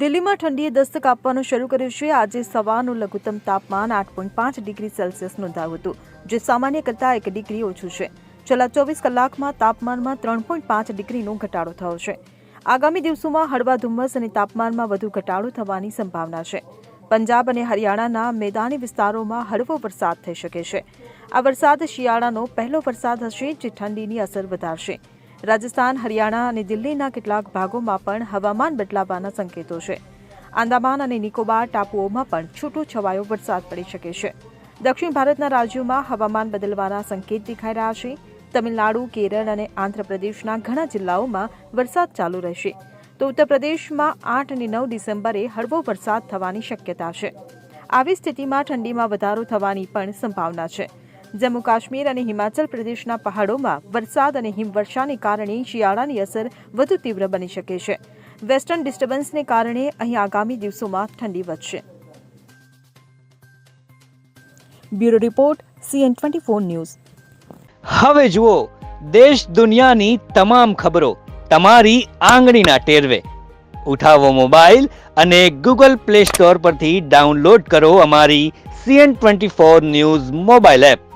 દિલ્હીમાં ઠંડીએ દસ્તક આપવાનું શરૂ કર્યું છે. આજે સવારનું લઘુત્તમ તાપમાન આઠ પોઈન્ટ પાંચ ડિગ્રી સેલ્સિયસ નોંધાયું હતું, જે સામાન્ય કરતાં એક ડિગ્રી ઓછું છે. છેલ્લા ચોવીસ કલાકમાં તાપમાનમાં ત્રણ પોઈન્ટ પાંચ ડિગ્રીનો ઘટાડો થયો છે. આગામી દિવસોમાં હળવા ધુમ્મસ અને તાપમાનમાં વધુ ઘટાડો થવાની સંભાવના છે. પંજાબ અને હરિયાણાના મેદાની વિસ્તારોમાં હળવો વરસાદ થઈ શકે છે. આ વરસાદ શિયાળાનો પહેલો વરસાદ હશે, જે ઠંડીની અસર વધારશે. રાજસ્થાન, હરિયાણા અને દિલ્હીના કેટલાક ભાગોમાં પણ હવામાન બદલાવાના સંકેતો છે. આંદામાન અને નિકોબાર ટાપુઓમાં પણ છૂટો છવાયો વરસાદ પડી શકે છે. દક્ષિણ ભારતના રાજ્યોમાં હવામાન બદલવાના સંકેત દેખાઈ રહ્યા છે. તમિલનાડુ, કેરળ અને આંધ્રપ્રદેશના ઘણા જિલ્લાઓમાં વરસાદ ચાલુ રહેશે. તો ઉત્તર પ્રદેશમાં આઠ અને નવ ડિસેમ્બરે હળવો વરસાદ થવાની શક્યતા છે. આવી સ્થિતિમાં ઠંડીમાં વધારો થવાની પણ સંભાવના છે. જમ્મુ કાશ્મીર અને હિમાચલ પ્રદેશના પહાડોમાં વરસાદ અને હિમવર્ષાને કારણે શિયાળાની અસર વધુ તીવ્ર બની શકે છે. વેસ્ટર્ન ડિસ્ટર્બન્સને કારણે અહીં આગામી દિવસોમાં ઠંડી વધશે. Bureau report, CN twenty four news. હવે જુઓ, દેશ દુનિયાની તમામ ખબરો તમારી આંગળીના ટેરવે. ઉઠાવો મોબાઈલ અને ગૂગલ પ્લે સ્ટોર પરથી ડાઉનલોડ કરો અમારી CN twenty four news mobile app.